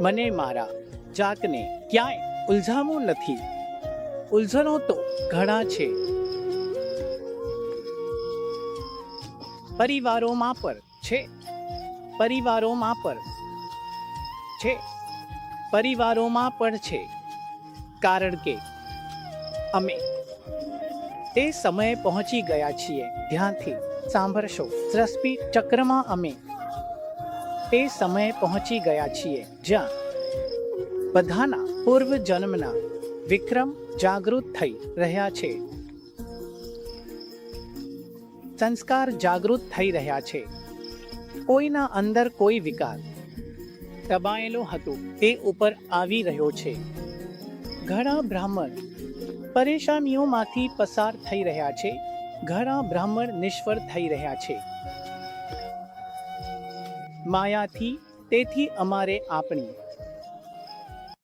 મને મારા જાતને ક્યાંય ઉલઝાવું નથી. ઉલઝનો તો ઘણા છે. પરિવારોમાં પર છે. પરિવારોમાં પર છે. પરિવારોમાં પણ છે. કારણ કે અમે તે સમયે પહોંચી ગયા છીએ. ધ્યાનથી સાંભળશો. ત્રસ્પી ચક્રમાં અમે તે સમયે પહોંચી ગયા છીએ, જ્યાં બધાના પૂર્વ જન્મના વિક્રમ જાગૃત થઈ રહ્યા છે. સંસ્કાર જાગૃત થઈ રહ્યા છે. કોઈના અંદર કોઈ વિકાર દબાયેલો હતો, તે ઉપર આવી રહ્યો છે. ઘણા બ્રાહ્મણ પરેશાનીઓમાંથી પસાર થઈ રહ્યા છે. ઘણા બ્રાહ્મણ નિષ્ફળ થઈ રહ્યા છે. માયાથી તેથી અમારે આપણી.